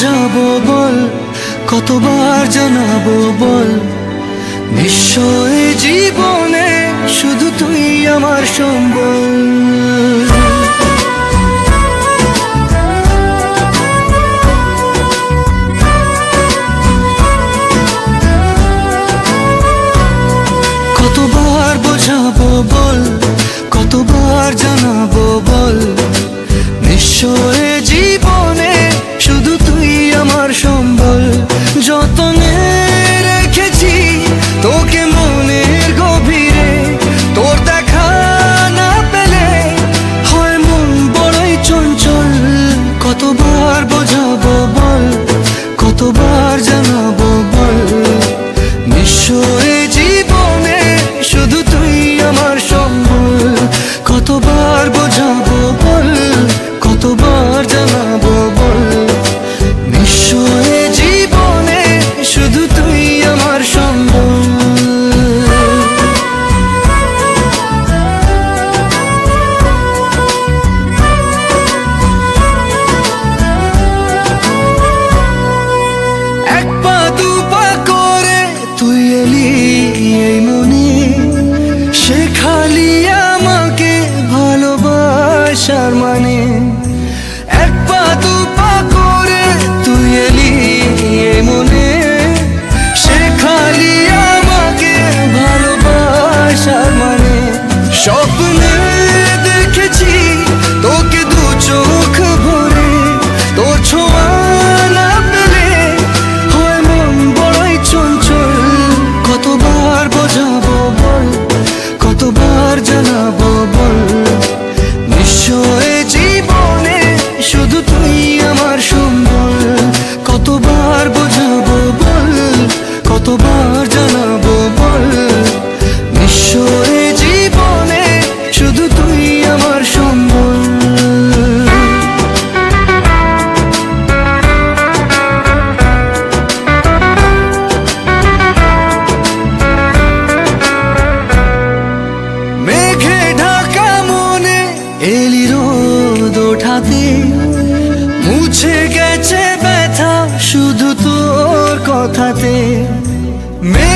বোঝাবো বল কতবার জানাব বল? নিশ্চয় জীবনে শুধু তুই আমার সম্বল। তোর সম্বল যতনে রেখেছি, তোকে মনের গভীরে তোর দেখা না পেলে হয় মন বড়ই চঞ্চল। কতবার বোঝাবো বল, কতবার জানাব বল? বিশ্ব জীবনে শুধু তুই আমার সম্বল। কতবার বোঝাবো বল, কতবার জান আসার মানে কতবার বোঝাবো বল, কতবার জানাব বল। বিশ্বরে জীবনে শুধু তুই মেঘে ঢাকা মনে এলি রোদ ওঠাতে, মুছে Me